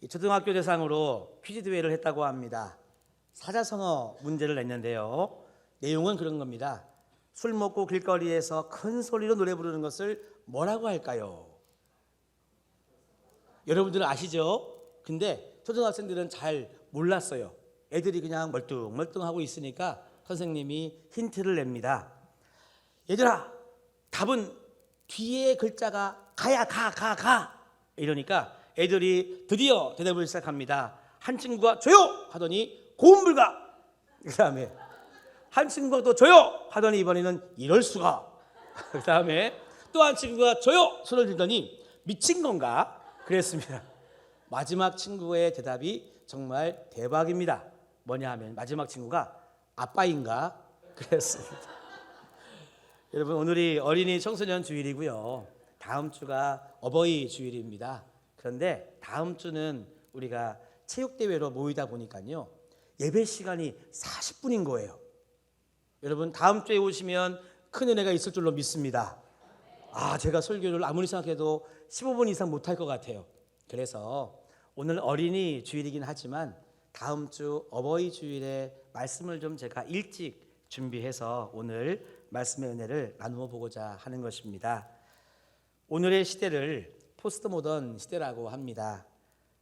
이 초등학교 대상으로 퀴즈 대회를 했다고 합니다. 사자성어 문제를 냈는데요. 내용은 그런 겁니다. 술 먹고 길거리에서 큰 소리로 노래 부르는 것을 뭐라고 할까요? 여러분들은 아시죠? 근데 초등학생들은 잘 몰랐어요. 애들이 그냥 멀뚱멀뚱하고 있으니까 선생님이 힌트를 냅니다. 얘들아, 답은 뒤에 글자가 가야 가, 가, 가. 이러니까 애들이 드디어 대답을 시작합니다. 한 친구가 줘요! 하더니 고음불가. 그 다음에 한 친구가 또 줘요! 하더니 이번에는 이럴 수가. 그 다음에 또 한 친구가 줘요! 손을 들더니 미친 건가? 그랬습니다. 마지막 친구의 대답이 정말 대박입니다. 뭐냐 하면 마지막 친구가 아빠인가? 그랬습니다. 여러분 오늘이 어린이 청소년 주일이고요. 다음 주가 어버이 주일입니다. 그런데 다음 주는 우리가 체육대회로 모이다 보니까요. 예배 시간이 40분인 거예요. 여러분 다음 주에 오시면 큰 은혜가 있을 줄로 믿습니다. 아, 제가 설교를 아무리 생각해도 15분 이상 못할 것 같아요. 그래서 오늘 어린이 주일이긴 하지만 다음 주 어버이 주일에 말씀을 좀 제가 일찍 준비해서 오늘 말씀의 은혜를 나누어 보고자 하는 것입니다. 오늘의 시대를 포스트 모던 시대라고 합니다.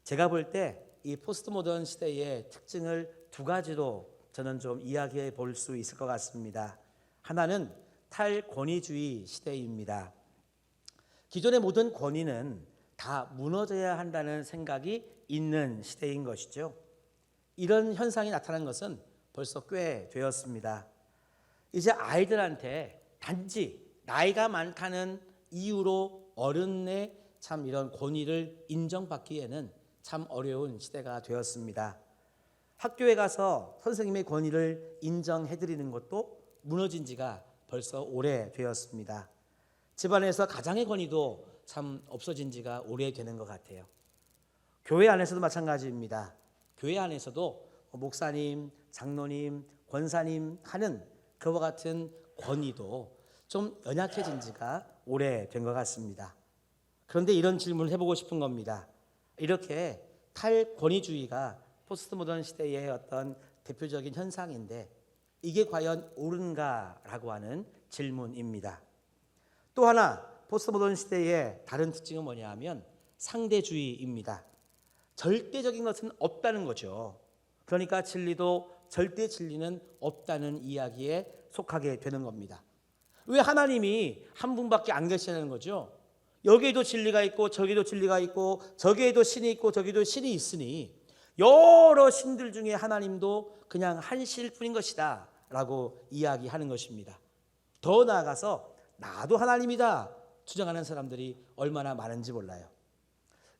제가 볼 때 이 포스트 모던 시대의 특징을 두 가지로 저는 좀 이야기해 볼 수 있을 것 같습니다. 하나는 탈권위주의 시대입니다. 기존의 모든 권위는 다 무너져야 한다는 생각이 있는 시대인 것이죠. 이런 현상이 나타난 것은 벌써 꽤 되었습니다. 이제 아이들한테 단지 나이가 많다는 이유로 어른의 참 이런 권위를 인정받기에는 참 어려운 시대가 되었습니다. 학교에 가서 선생님의 권위를 인정해 드리는 것도 무너진 지가 벌써 오래 되었습니다. 집안에서 가장의 권위도 참 없어진 지가 오래 되는 것 같아요. 교회 안에서도 마찬가지입니다. 교회 안에서도 목사님, 장로님, 권사님 하는 그와 같은 권위도 좀 연약해진 지가 오래 된 것 같습니다. 그런데 이런 질문을 해보고 싶은 겁니다. 이렇게 탈권위주의가 포스트 모던 시대의 어떤 대표적인 현상인데 이게 과연 옳은가라고 하는 질문입니다. 또 하나 포스트 모던 시대의 다른 특징은 뭐냐 하면 상대주의입니다. 절대적인 것은 없다는 거죠. 그러니까 진리도 절대 진리는 없다는 이야기에 속하게 되는 겁니다. 왜 하나님이 한 분밖에 안 계시는 거죠? 여기에도 진리가 있고 저기도 진리가 있고 저기에도 신이 있고 저기도 신이 있으니 여러 신들 중에 하나님도 그냥 한 신일 뿐인 것이다 라고 이야기하는 것입니다. 더 나아가서 나도 하나님이다 주장하는 사람들이 얼마나 많은지 몰라요.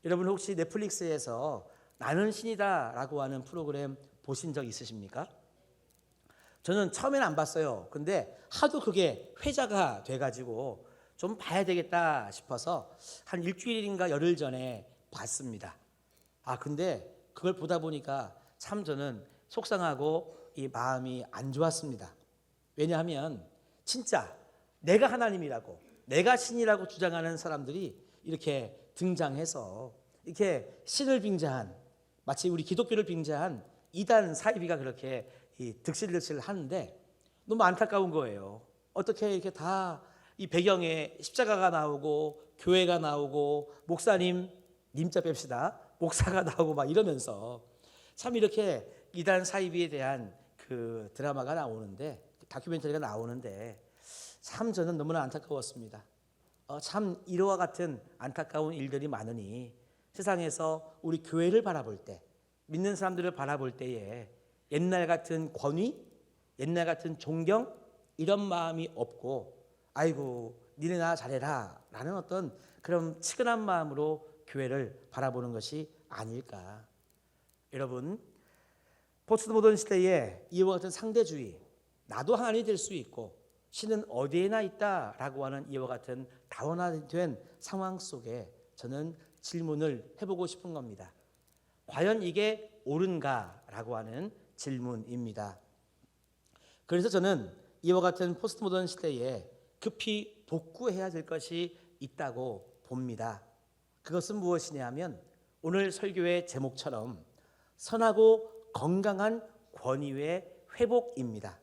여러분 혹시 넷플릭스에서 나는 신이다 라고 하는 프로그램 보신 적 있으십니까? 저는 처음에는 안 봤어요. 근데 하도 그게 회자가 돼가지고 좀 봐야 되겠다 싶어서 한 일주일인가 열흘 전에 봤습니다. 아, 근데 그걸 보다 보니까 참 저는 속상하고 이 마음이 안 좋았습니다. 왜냐하면 진짜 내가 하나님이라고 내가 신이라고 주장하는 사람들이 이렇게 등장해서 이렇게 신을 빙자한 마치 우리 기독교를 빙자한 이단 사이비가 그렇게 득실득실 하는데 너무 안타까운 거예요. 어떻게 이렇게 다 이 배경에 십자가가 나오고 교회가 나오고 목사님 님자 뺍시다 목사가 나오고 막 이러면서 참 이렇게 이단 사이비에 대한 그 드라마가 나오는데 다큐멘터리가 나오는데 참 저는 너무나 안타까웠습니다. 어, 참 이와 같은 안타까운 일들이 많으니 세상에서 우리 교회를 바라볼 때 믿는 사람들을 바라볼 때에 옛날 같은 권위, 옛날 같은 존경 이런 마음이 없고 아이고 니네 나 잘해라 라는 어떤 그런 치근한 마음으로 교회를 바라보는 것이 아닐까. 여러분 포스트 모던 시대에 이와 같은 상대주의 나도 하나님이 될수 있고 신은 어디에나 있다라고 하는 이와 같은 다원화된 상황 속에 저는 질문을 해보고 싶은 겁니다. 과연 이게 옳은가라고 하는 질문입니다. 그래서 저는 이와 같은 포스트 모던 시대에 급히 복구해야 될 것이 있다고 봅니다. 그것은 무엇이냐 하면 오늘 설교의 제목처럼 선하고 건강한 권위의 회복입니다.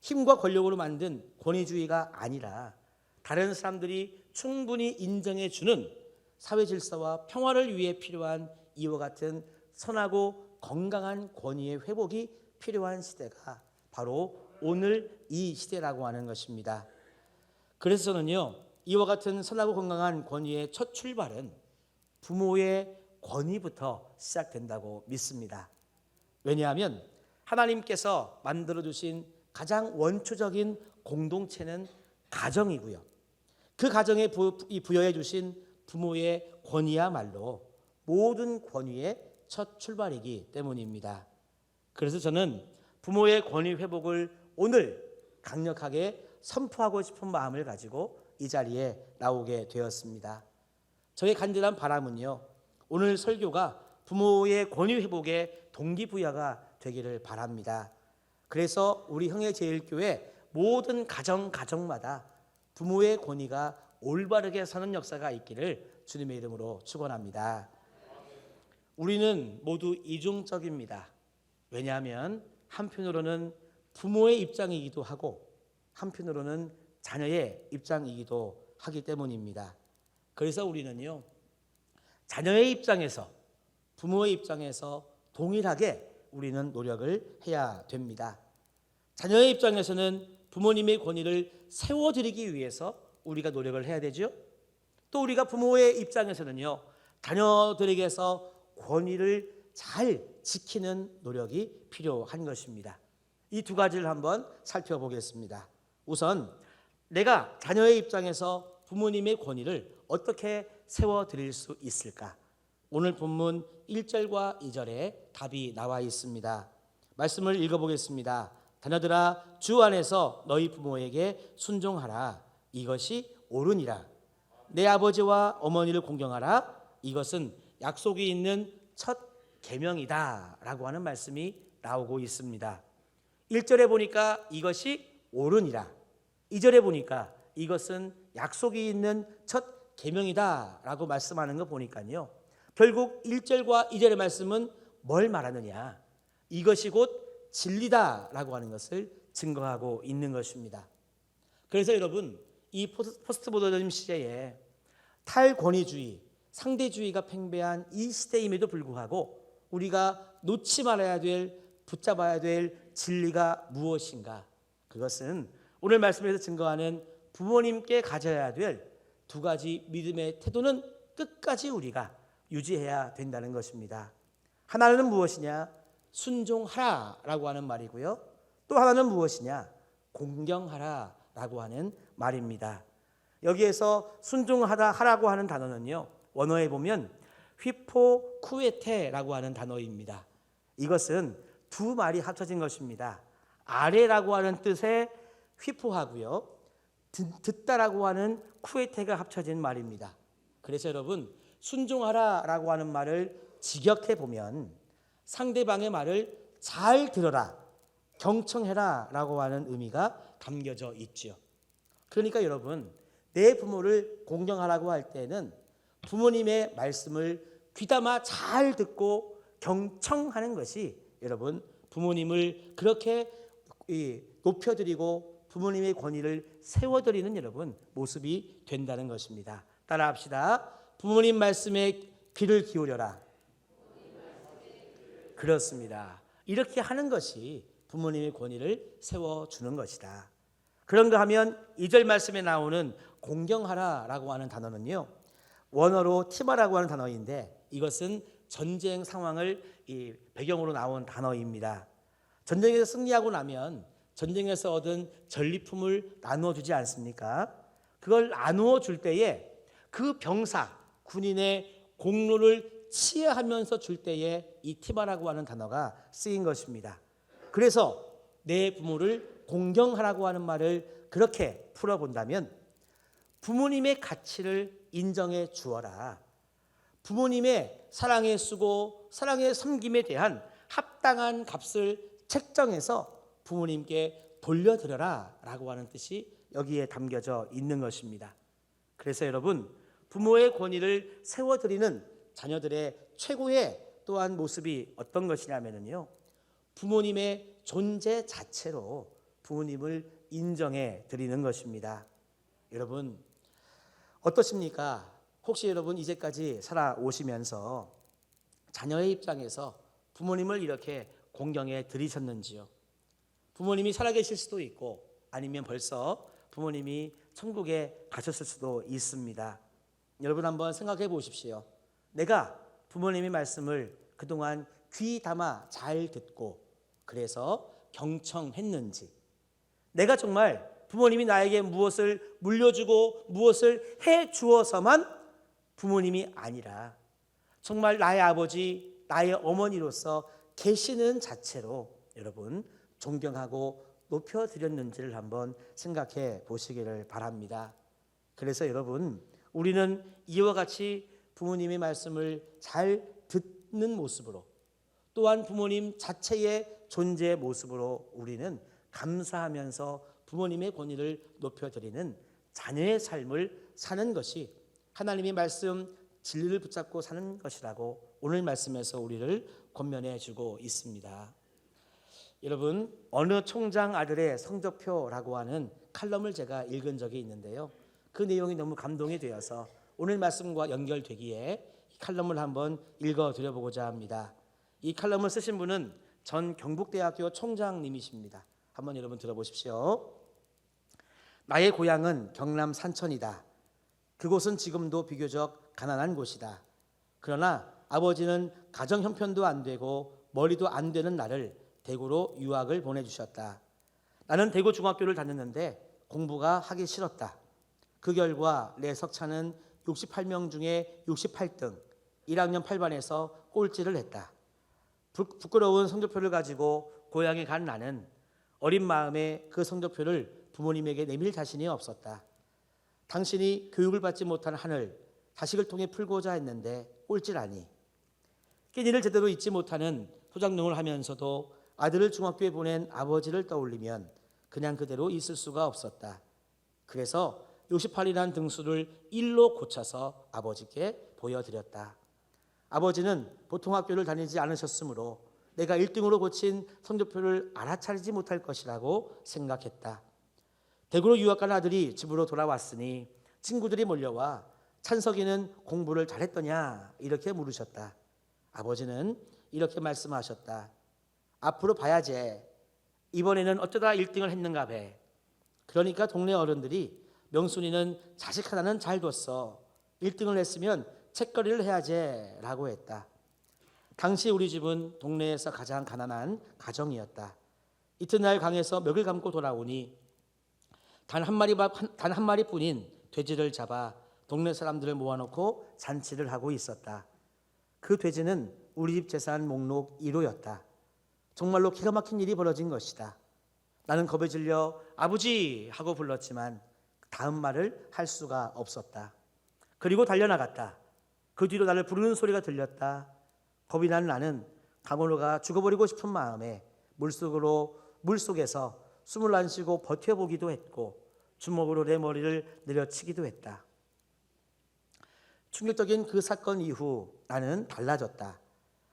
힘과 권력으로 만든 권위주의가 아니라 다른 사람들이 충분히 인정해 주는 사회 질서와 평화를 위해 필요한 이와 같은 선하고 건강한 권위의 회복이 필요한 시대가 바로 오늘 이 시대라고 하는 것입니다. 그래서 저는요, 이와 같은 선하고 건강한 권위의 첫 출발은 부모의 권위부터 시작된다고 믿습니다. 왜냐하면 하나님께서 만들어 주신 가장 원초적인 공동체는 가정이고요. 그 가정에 부, 이 부여해 주신 부모의 권위야말로 모든 권위의 첫 출발이기 때문입니다. 그래서 저는 부모의 권위 회복을 오늘 강력하게 선포하고 싶은 마음을 가지고 이 자리에 나오게 되었습니다. 저의 간절한 바람은요. 오늘 설교가 부모의 권위 회복의 동기부여가 되기를 바랍니다. 그래서 우리 형의 제일교회 모든 가정 가정마다 부모의 권위가 올바르게 서는 역사가 있기를 주님의 이름으로 축원합니다. 우리는 모두 이중적입니다. 왜냐하면 한편으로는 부모의 입장이기도 하고 한편으로는 자녀의 입장이기도 하기 때문입니다. 그래서 우리는요. 자녀의 입장에서 부모의 입장에서 동일하게 우리는 노력을 해야 됩니다. 자녀의 입장에서는 부모님의 권위를 세워드리기 위해서 우리가 노력을 해야 되죠. 또 우리가 부모의 입장에서는요, 자녀들에게서 권위를 잘 지키는 노력이 필요한 것입니다. 이 두 가지를 한번 살펴보겠습니다. 우선 내가 자녀의 입장에서 부모님의 권위를 어떻게 세워 드릴 수 있을까? 오늘 본문 1절과 2절에 답이 나와 있습니다. 말씀을 읽어 보겠습니다. 자녀들아 주 안에서 너희 부모에게 순종하라 이것이 옳으니라 내 아버지와 어머니를 공경하라 이것은 약속이 있는 첫 계명이다라고 하는 말씀이 나오고 있습니다. 1절에 보니까 이것이 옳으니라 2절에 보니까 이것은 약속이 있는 첫 계명이다라고 말씀하는 거 보니까요. 결국 1절과 2절의 말씀은 뭘 말하느냐? 이것이 곧 진리다라고 하는 것을 증거하고 있는 것입니다. 그래서 여러분 이 포스트 모더니즘 시대에 탈권위주의, 상대주의가 팽배한 이 시대임에도 불구하고 우리가 놓지 말아야 될 붙잡아야 될 진리가 무엇인가? 그것은 오늘 말씀에서 증거하는 부모님께 가져야 될 두 가지 믿음의 태도는 끝까지 우리가 유지해야 된다는 것입니다. 하나는 무엇이냐? 순종하라라고 하는 말이고요. 또 하나는 무엇이냐? 공경하라라고 하는 말입니다. 여기에서 순종하다 하라고 하는 단어는요. 원어에 보면 휘포 쿠에테라고 하는 단어입니다. 이것은 두 말이 합쳐진 것입니다. 아래라고 하는 뜻의 휘포하고요. 듣다라고 하는 쿠에테가 합쳐진 말입니다. 그래서 여러분 순종하라라고 하는 말을 직역해 보면 상대방의 말을 잘 들어라, 경청해라라고 하는 의미가 담겨져 있죠. 그러니까 여러분 내 부모를 공경하라고 할 때는 부모님의 말씀을 귀담아 잘 듣고 경청하는 것이 여러분 부모님을 그렇게 높여드리고 부모님의 권위를 세워드리는 여러분 모습이 된다는 것입니다. 따라합시다. 부모님 말씀에 귀를 기울여라. 그렇습니다. 이렇게 하는 것이 부모님의 권위를 세워주는 것이다. 그런가 하면 2절 말씀에 나오는 공경하라라고 하는 단어는요. 원어로 티바라고 하는 단어인데 이것은 전쟁 상황을 배경으로 나온 단어입니다. 전쟁에서 승리하고 나면 전쟁에서 얻은 전리품을 나누어 주지 않습니까? 그걸 나누어 줄 때에 그 병사, 군인의 공로를 치하하면서 줄 때에 이 티바라고 하는 단어가 쓰인 것입니다. 그래서 내 부모를 공경하라고 하는 말을 그렇게 풀어본다면 부모님의 가치를 인정해 주어라. 부모님의 사랑의 수고, 사랑의 섬김에 대한 합당한 값을 책정해서 부모님께 돌려드려라 라고 하는 뜻이 여기에 담겨져 있는 것입니다. 그래서 여러분, 부모의 권위를 세워드리는 자녀들의 최고의 또한 모습이 어떤 것이냐면요. 부모님의 존재 자체로 부모님을 인정해 드리는 것입니다. 여러분 어떠십니까? 혹시 여러분 이제까지 살아오시면서 자녀의 입장에서 부모님을 이렇게 공경해 드리셨는지요? 부모님이 살아계실 수도 있고 아니면 벌써 부모님이 천국에 가셨을 수도 있습니다. 여러분 한번 생각해 보십시오. 내가 부모님의 말씀을 그동안 귀 담아 잘 듣고 그래서 경청했는지 내가 정말 부모님이 나에게 무엇을 물려주고 무엇을 해 주어서만 부모님이 아니라 정말 나의 아버지, 나의 어머니로서 계시는 자체로 여러분 존경하고 높여 드렸는지를 한번 생각해 보시기를 바랍니다. 그래서 여러분 우리는 이와 같이 부모님의 말씀을 잘 듣는 모습으로 또한 부모님 자체의 존재 모습으로 우리는 감사하면서 부모님의 권위를 높여드리는 자녀의 삶을 사는 것이 하나님의 말씀 진리를 붙잡고 사는 것이라고 오늘 말씀에서 우리를 권면해 주고 있습니다. 여러분 어느 총장 아들의 성적표라고 하는 칼럼을 제가 읽은 적이 있는데요. 그 내용이 너무 감동이 되어서 오늘 말씀과 연결되기에 이 칼럼을 한번 읽어 드려보고자 합니다. 이 칼럼을 쓰신 분은 전 경북대학교 총장님이십니다. 한번 여러분 들어보십시오. 나의 고향은 경남 산천이다. 그곳은 지금도 비교적 가난한 곳이다. 그러나 아버지는 가정 형편도 안 되고 머리도 안 되는 나를 대구로 유학을 보내주셨다. 나는 대구 중학교를 다녔는데 공부가 하기 싫었다. 그 결과 내 석차는 68명 중에 68등, 1학년 8반에서 꼴찌를 했다. 부, 부끄러운 성적표를 가지고 고향에 간 나는 어린 마음에 그 성적표를 부모님에게 내밀 자신이 없었다. 당신이 교육을 받지 못한 하늘, 자식을 통해 풀고자 했는데 꼴찌라니. 끼니를 제대로 잊지 못하는 소장농을 하면서도 아들을 중학교에 보낸 아버지를 떠올리면 그냥 그대로 있을 수가 없었다. 그래서 68이라는 등수를 1로 고쳐서 아버지께 보여드렸다. 아버지는 보통 학교를 다니지 않으셨으므로 내가 1등으로 고친 성적표를 알아차리지 못할 것이라고 생각했다. 대구로 유학 간 아들이 집으로 돌아왔으니 친구들이 몰려와 찬석이는 공부를 잘했더냐 이렇게 물으셨다. 아버지는 이렇게 말씀하셨다. 앞으로 봐야지. 이번에는 어쩌다 1등을 했는가 배. 그러니까 동네 어른들이 명순이는 자식 하나는 잘 뒀어. 1등을 했으면 책거리를 해야지 라고 했다. 당시 우리 집은 동네에서 가장 가난한 가정이었다. 이튿날 강에서 멱을 감고 돌아오니 단 한 마리 단 한 마리뿐인 돼지를 잡아 동네 사람들을 모아놓고 잔치를 하고 있었다. 그 돼지는 우리 집 재산 목록 1호였다. 정말로 기가 막힌 일이 벌어진 것이다. 나는 겁에 질려 아버지 하고 불렀지만 다음 말을 할 수가 없었다. 그리고 달려나갔다. 그 뒤로 나를 부르는 소리가 들렸다. 겁이 난 나는 강원호가 죽어버리고 싶은 마음에 물속으로 물속에서 숨을 안 쉬고 버텨보기도 했고 주먹으로 내 머리를 내려치기도 했다. 충격적인 그 사건 이후 나는 달라졌다.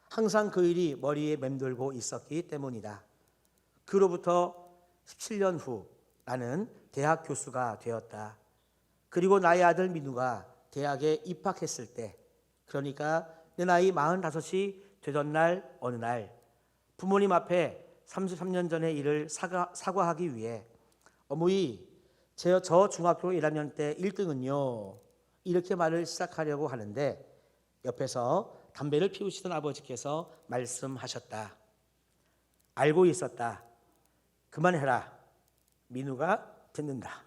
항상 그 일이 머리에 맴돌고 있었기 때문이다. 그로부터 17년 후 나는 대학 교수가 되었다. 그리고 나의 아들 민우가 대학에 입학했을 때, 그러니까 내 나이 45이 되던 날 어느 날 부모님 앞에 33년 전의 일을 사과, 사과하기 위해 어머니 저, 저 중학교 1학년 때 1등은요 이렇게 말을 시작하려고 하는데 옆에서 담배를 피우시던 아버지께서 말씀하셨다. 알고 있었다. 그만해라. 민우가 듣는다.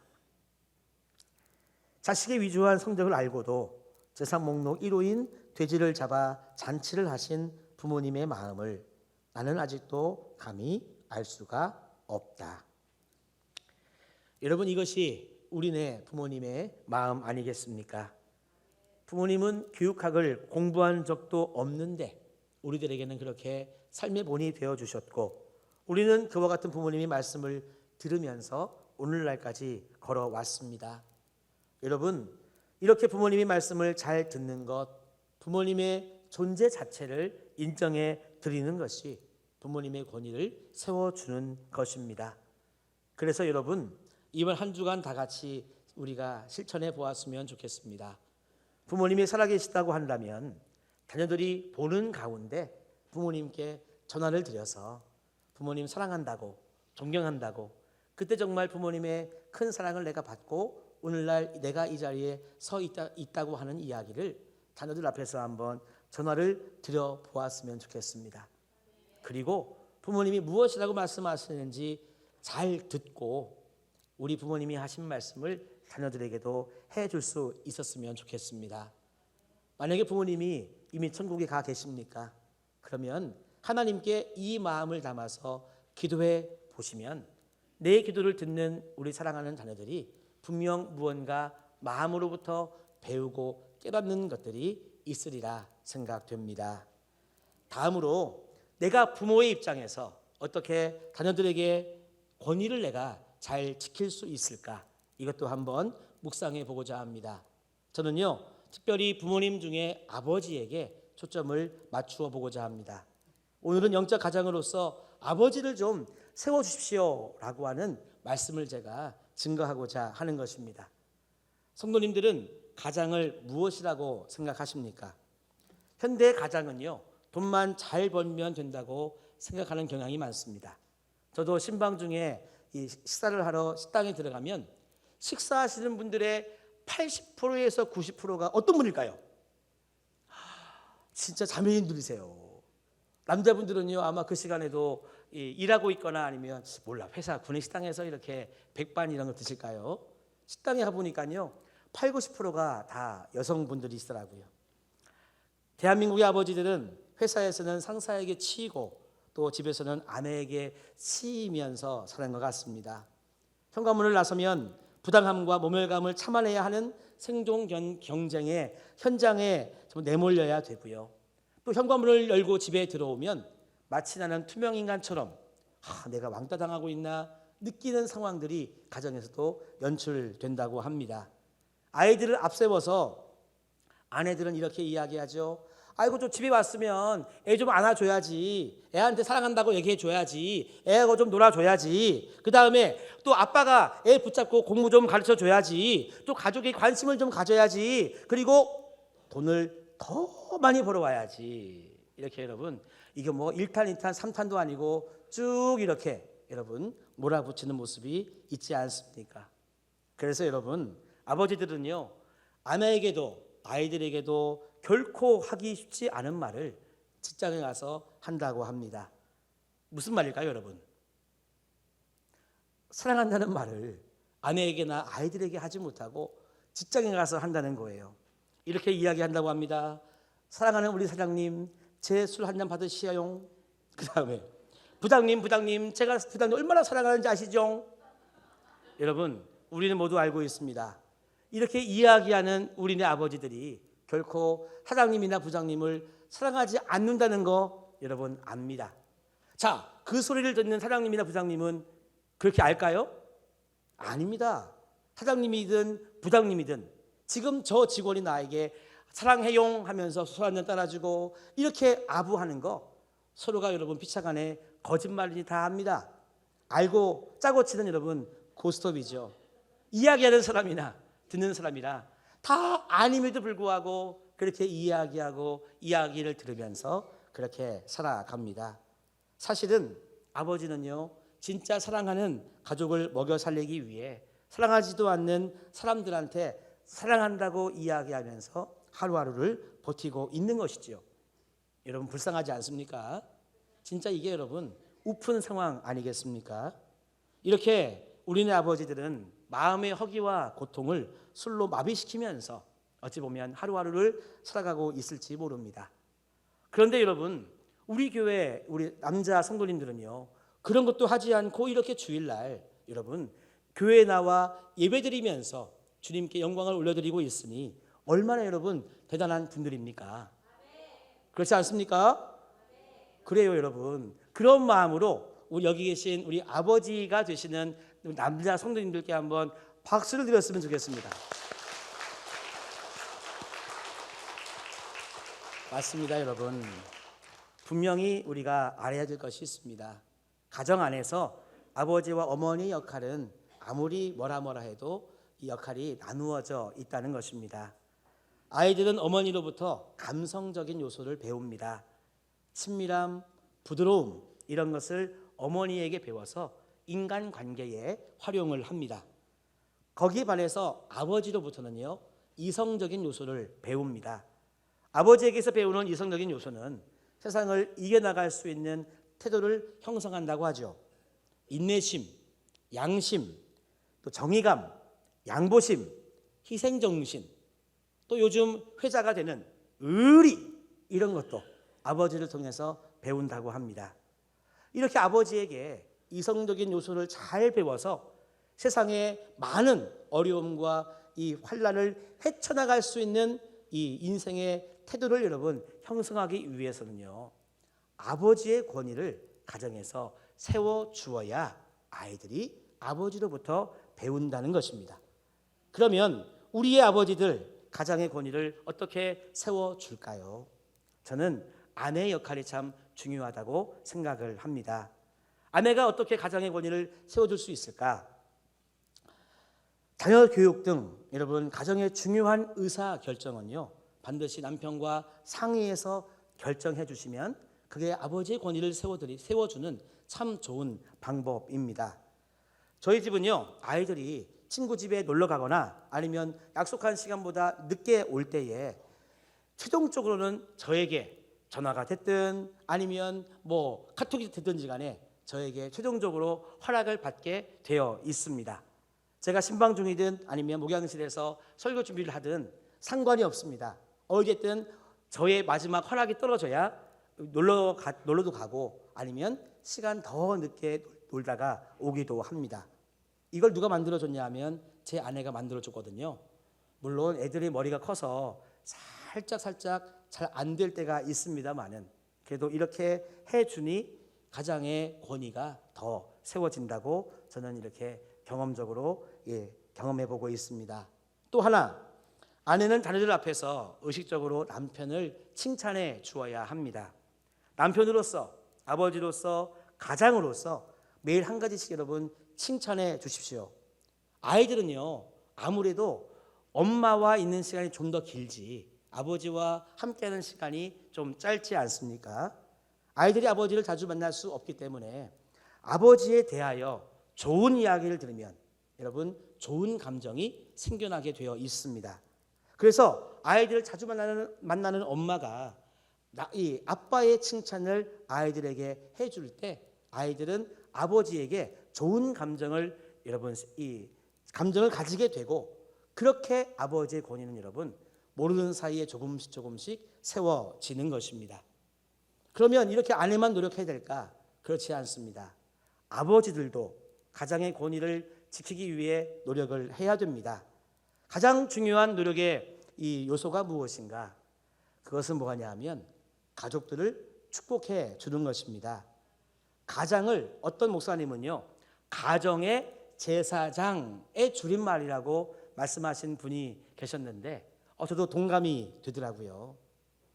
자식의 위조한 성적을 알고도 재산 목록 1호인 돼지를 잡아 잔치를 하신 부모님의 마음을 나는 아직도 감히 알 수가 없다. 여러분 이것이 우리네 부모님의 마음 아니겠습니까? 부모님은 교육학을 공부한 적도 없는데 우리들에게는 그렇게 삶의 본이 되어 주셨고 우리는 그와 같은 부모님의 말씀을 들으면서 오늘날까지 걸어왔습니다. 여러분, 이렇게 부모님의 말씀을 잘 듣는 것, 부모님의 존재 자체를 인정해 드리는 것이 부모님의 권위를 세워주는 것입니다. 그래서 여러분 이번 한 주간 다 같이 우리가 실천해 보았으면 좋겠습니다. 부모님이 살아계시다고 한다면 자녀들이 보는 가운데 부모님께 전화를 드려서 부모님 사랑한다고 존경한다고 그때 정말 부모님의 큰 사랑을 내가 받고 오늘날 내가 이 자리에 서 있다, 있다고 하는 이야기를 자녀들 앞에서 한번 전화를 드려 보았으면 좋겠습니다. 그리고 부모님이 무엇이라고 말씀하시는지 잘 듣고 우리 부모님이 하신 말씀을 자녀들에게도 해줄 수 있었으면 좋겠습니다. 만약에 부모님이 이미 천국에 가 계십니까? 그러면 하나님께 이 마음을 담아서 기도해 보시면 내 기도를 듣는 우리 사랑하는 자녀들이 분명 무언가 마음으로부터 배우고 깨닫는 것들이 있으리라 생각됩니다. 다음으로 내가 부모의 입장에서 어떻게 자녀들에게 권위를 내가 잘 지킬 수 있을까? 이것도 한번 묵상해 보고자 합니다. 저는요, 특별히 부모님 중에 아버지에게 초점을 맞추어 보고자 합니다. 오늘은 영적 가장으로서 아버지를 좀 세워 주십시오라고 하는 말씀을 제가 증거하고자 하는 것입니다. 성도님들은 가장을 무엇이라고 생각하십니까? 현대 가장은요, 돈만 잘 벌면 된다고 생각하는 경향이 많습니다. 저도 신방 중에 이 식사를 하러 식당에 들어가면 식사하시는 분들의 80%에서 90%가 어떤 분일까요? 진짜 자매님들이세요. 남자분들은요 아마 그 시간에도 이 일하고 있거나 아니면 몰라 회사 구내식당에서 이렇게 백반 이런 거 드실까요? 식당에 가보니까요 8, 90%가 다 여성분들이시더라고요. 대한민국의 아버지들은 회사에서는 상사에게 치이고 또 집에서는 아내에게 치이면서 사는 것 같습니다. 현관문을 나서면 부당함과 모멸감을 참아내야 하는 생존 견- 경쟁의 현장에 좀 내몰려야 되고요. 또 현관문을 열고 집에 들어오면 마치 나는 투명 인간처럼 아, 내가 왕따 당하고 있나 느끼는 상황들이 가정에서도 연출된다고 합니다. 아이들을 앞세워서 아내들은 이렇게 이야기하죠. 아이고 좀 집에 왔으면 애 좀 안아줘야지. 애한테 사랑한다고 얘기해줘야지. 애하고 좀 놀아줘야지. 그 다음에 또 아빠가 애 붙잡고 공부 좀 가르쳐줘야지. 또 가족의 관심을 좀 가져야지. 그리고 돈을 더 많이 벌어와야지. 이렇게 여러분 이게 뭐 1탄, 2탄, 3탄도 아니고 쭉 이렇게 여러분 몰아붙이는 모습이 있지 않습니까? 그래서 여러분 아버지들은요 아내에게도 아이들에게도 결코 하기 쉽지 않은 말을 직장에 가서 한다고 합니다. 무슨 말일까요, 여러분? 사랑한다는 말을 아내에게나 아이들에게 하지 못하고 직장에 가서 한다는 거예요. 이렇게 이야기한다고 합니다. 사랑하는 우리 사장님, 제 술 한 잔 받으시오용. 그 다음에 부장님, 부장님, 제가 부장님 얼마나 사랑하는지 아시죠? 여러분, 우리는 모두 알고 있습니다. 이렇게 이야기하는 우리네 아버지들이 결코 사장님이나 부장님을 사랑하지 않는다는 거 여러분 압니다. 자, 그 소리를 듣는 사장님이나 부장님은 그렇게 알까요? 아닙니다. 사장님이든 부장님이든 지금 저 직원이 나에게 사랑해용 하면서 술 한잔 따라주고 이렇게 아부하는 거 서로가 여러분 피차간에 거짓말인지 다 압니다. 알고 짜고 치는 여러분 고스톱이죠. 이야기하는 사람이나 듣는 사람이라 다 아님에도 불구하고 그렇게 이야기하고 이야기를 들으면서 그렇게 살아갑니다. 사실은 아버지는요, 진짜 사랑하는 가족을 먹여 살리기 위해 사랑하지도 않는 사람들한테 사랑한다고 이야기하면서 하루하루를 버티고 있는 것이지요. 여러분 불쌍하지 않습니까? 진짜 이게 여러분 우픈 상황 아니겠습니까? 이렇게 우리네 아버지들은 마음의 허기와 고통을 술로 마비시키면서 어찌 보면 하루하루를 살아가고 있을지 모릅니다. 그런데 여러분, 우리 교회 우리 남자 성도님들은요. 그런 것도 하지 않고 이렇게 주일날 여러분 교회에 나와 예배드리면서 주님께 영광을 올려드리고 있으니 얼마나 여러분 대단한 분들입니까? 그렇지 않습니까? 그래요, 여러분. 그런 마음으로 우리 여기 계신 우리 아버지가 되시는 남자 성도님들께 한번 박수를 드렸으면 좋겠습니다. 맞습니다, 여러분. 분명히 우리가 알아야 될 것이 있습니다. 가정 안에서 아버지와 어머니 역할은 아무리 뭐라 뭐라 해도 이 역할이 나누어져 있다는 것입니다. 아이들은 어머니로부터 감성적인 요소를 배웁니다. 친밀함, 부드러움 이런 것을 어머니에게 배워서 인간 관계에 활용을 합니다. 거기에 반해서 아버지로부터는요 이성적인 요소를 배웁니다. 아버지에게서 배우는 이성적인 요소는 세상을 이겨나갈 수 있는 태도를 형성한다고 하죠. 인내심, 양심, 또 정의감, 양보심, 희생정신, 또 요즘 회자가 되는 의리 이런 것도 아버지를 통해서 배운다고 합니다. 이렇게 아버지에게 이성적인 요소를 잘 배워서 세상의 많은 어려움과 이 환란을 헤쳐나갈 수 있는 이 인생의 태도를 여러분 형성하기 위해서는요. 아버지의 권위를 가정에서 세워 주어야 아이들이 아버지로부터 배운다는 것입니다. 그러면 우리의 아버지들 가장의 권위를 어떻게 세워 줄까요? 저는 아내의 역할이 참 중요하다고 생각을 합니다. 아내가 어떻게 가장의 권위를 세워줄 수 있을까? 자녀 교육 등 여러분 가정의 중요한 의사 결정은요 반드시 남편과 상의해서 결정해 주시면 그게 아버지의 권위를 세워드리 세워주는 참 좋은 방법입니다. 저희 집은요 아이들이 친구 집에 놀러 가거나 아니면 약속한 시간보다 늦게 올 때에 최종적으로는 저에게 전화가 됐든 아니면 뭐 카톡이 됐든지 간에 저에게 최종적으로 허락을 받게 되어 있습니다. 제가 신방 중이든 아니면 목양실에서 설교 준비를 하든 상관이 없습니다. 어쨌든 저의 마지막 허락이 떨어져야 놀러 가, 놀러도 가고 아니면 시간 더 늦게 놀다가 오기도 합니다. 이걸 누가 만들어줬냐 하면 제 아내가 만들어줬거든요. 물론 애들이 머리가 커서 살짝 살짝 잘 안 될 때가 있습니다만은 그래도 이렇게 해주니 가장의 권위가 더 세워진다고 저는 이렇게 경험적으로 예, 경험해 보고 있습니다. 또 하나 아내는 자녀들 앞에서 의식적으로 남편을 칭찬해 주어야 합니다. 남편으로서 아버지로서 가장으로서 매일 한 가지씩 여러분 칭찬해 주십시오. 아이들은요 아무래도 엄마와 있는 시간이 좀 더 길지 아버지와 함께하는 시간이 좀 짧지 않습니까? 아이들이 아버지를 자주 만날 수 없기 때문에 아버지에 대하여 좋은 이야기를 들으면 여러분 좋은 감정이 생겨나게 되어 있습니다. 그래서 아이들을 자주 만나는 만나는 엄마가 나, 이 아빠의 칭찬을 아이들에게 해줄 때 아이들은 아버지에게 좋은 감정을 여러분 이 감정을 가지게 되고 그렇게 아버지의 권위는 여러분 모르는 사이에 조금씩 조금씩 세워지는 것입니다. 그러면 이렇게 아내만 노력해야 될까? 그렇지 않습니다. 아버지들도 가장의 권위를 지키기 위해 노력을 해야 됩니다. 가장 중요한 노력의 이 요소가 무엇인가? 그것은 뭐냐 하면 가족들을 축복해 주는 것입니다. 가장을 어떤 목사님은요, 가정의 제사장의 줄임말이라고 말씀하신 분이 계셨는데, 어, 저도 동감이 되더라고요.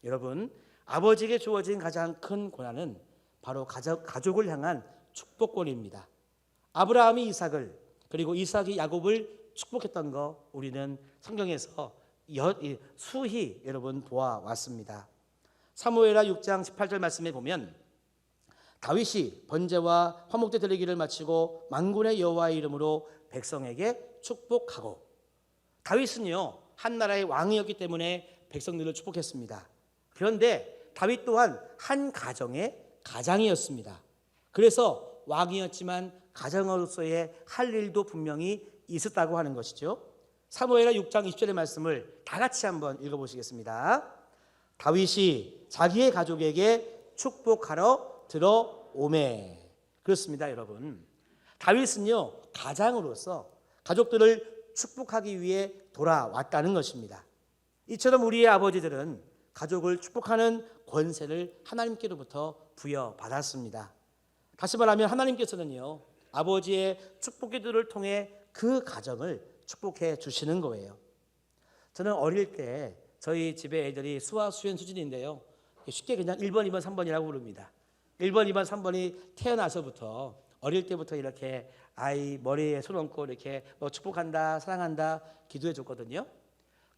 여러분, 아버지에게 주어진 가장 큰 고난은 바로 가족, 가족을 향한 축복권입니다. 아브라함이 이삭을 그리고 이삭이 야곱을 축복했던 거 우리는 성경에서 여, 수히 여러분 보아왔습니다. 사무엘하 6장 18절 말씀에 보면 다윗이 번제와 화목제 드리기를 마치고 만군의 여호와의 이름으로 백성에게 축복하고 다윗은요 한 나라의 왕이었기 때문에 백성들을 축복했습니다. 그런데 다윗 또한 한 가정의 가장이었습니다. 그래서 왕이었지만 가정으로서의 할 일도 분명히 있었다고 하는 것이죠. 사무엘하 6장 20절의 말씀을 다 같이 한번 읽어보시겠습니다. 다윗이 자기의 가족에게 축복하러 들어오매. 그렇습니다, 여러분. 다윗은요 가장으로서 가족들을 축복하기 위해 돌아왔다는 것입니다. 이처럼 우리의 아버지들은 가족을 축복하는 권세를 하나님께로부터 부여받았습니다. 다시 말하면 하나님께서는요 아버지의 축복 기도를 통해 그 가정을 축복해 주시는 거예요. 저는 어릴 때 저희 집에 애들이 수화 수연 수준인데요. 쉽게 그냥 1번, 2번, 3번이라고 부릅니다. 1번, 2번, 3번이 태어나서부터 어릴 때부터 이렇게 아이 머리에 손 얹고 이렇게 뭐 축복한다, 사랑한다 기도해 줬거든요.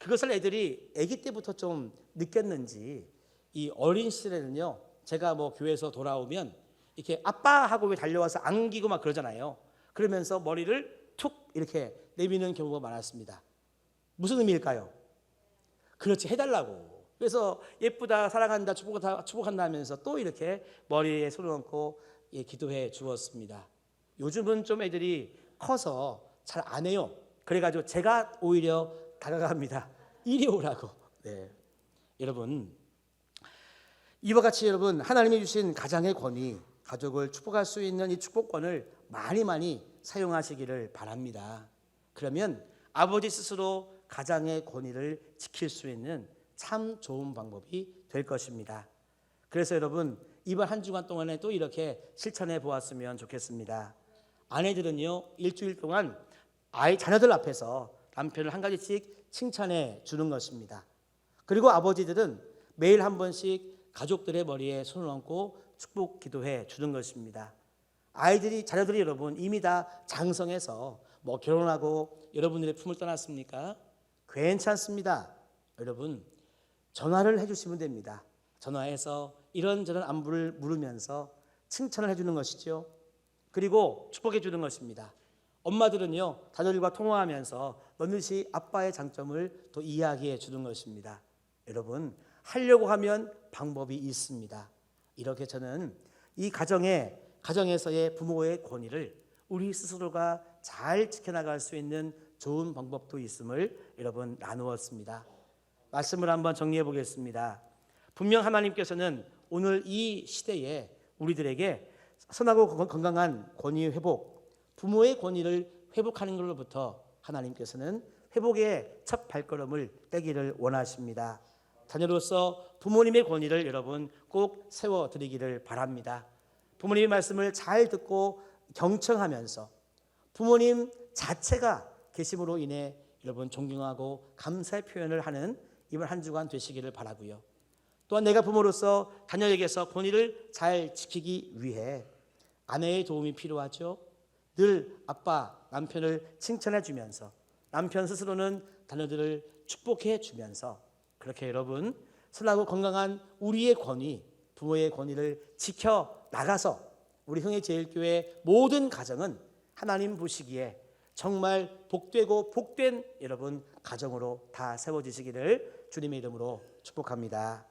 그것을 애들이 아기 때부터 좀 느꼈는지 이 어린 시절에는요. 제가 뭐 교회에서 돌아오면 이렇게 아빠 하고 왜 달려와서 안기고 막 그러잖아요. 그러면서 머리를 툭 이렇게 내미는 경우가 많았습니다. 무슨 의미일까요? 그렇지 해달라고. 그래서 예쁘다, 사랑한다, 축복한다, 축복한다 하면서 또 이렇게 머리에 손을 얹고 예, 기도해 주었습니다. 요즘은 좀 애들이 커서 잘 안 해요. 그래가지고 제가 오히려 다가갑니다. 이리 오라고. 네. 여러분, 이와 같이 여러분 하나님이 주신 가장의 권위, 가족을 축복할 수 있는 이 축복권을 많이 많이 사용하시기를 바랍니다. 그러면 아버지 스스로 가장의 권위를 지킬 수 있는 참 좋은 방법이 될 것입니다. 그래서 여러분 이번 한 주간 동안에 또 이렇게 실천해 보았으면 좋겠습니다. 아내들은요 일주일 동안 아이 자녀들 앞에서 남편을 한 가지씩 칭찬해 주는 것입니다. 그리고 아버지들은 매일 한 번씩 가족들의 머리에 손을 얹고 축복 기도해 주는 것입니다. 아이들이 자녀들이 여러분 이미 다 장성해서 뭐 결혼하고 여러분들의 품을 떠났습니까? 괜찮습니다. 여러분 전화를 해주시면 됩니다. 전화해서 이런저런 안부를 물으면서 칭찬을 해주는 것이죠. 그리고 축복해 주는 것입니다. 엄마들은요 자녀들과 통화하면서 넌듯이 아빠의 장점을 또 이야기해 주는 것입니다. 여러분 하려고 하면 방법이 있습니다. 이렇게 저는 이 가정에 가정에서의 부모의 권위를 우리 스스로가 잘 지켜나갈 수 있는 좋은 방법도 있음을 여러분 나누었습니다. 말씀을 한번 정리해 보겠습니다. 분명 하나님께서는 오늘 이 시대에 우리들에게 선하고 건강한 권위 회복, 부모의 권위를 회복하는 것로부터 하나님께서는 회복의 첫 발걸음을 떼기를 원하십니다. 자녀로서 부모님의 권위를 여러분 꼭 세워 드리기를 바랍니다. 부모님의 말씀을 잘 듣고 경청하면서 부모님 자체가 계심으로 인해 여러분 존경하고 감사의 표현을 하는 이번 한 주간 되시기를 바라고요. 또한 내가 부모로서 자녀에게서 권위를 잘 지키기 위해 아내의 도움이 필요하죠. 늘 아빠, 남편을 칭찬해 주면서 남편 스스로는 자녀들을 축복해 주면서 그렇게 여러분 선하고 건강한 우리의 권위, 부모의 권위를 지켜 나가서 우리 흥의 제일교회 모든 가정은 하나님 보시기에 정말 복되고 복된 여러분 가정으로 다 세워지시기를 주님의 이름으로 축복합니다.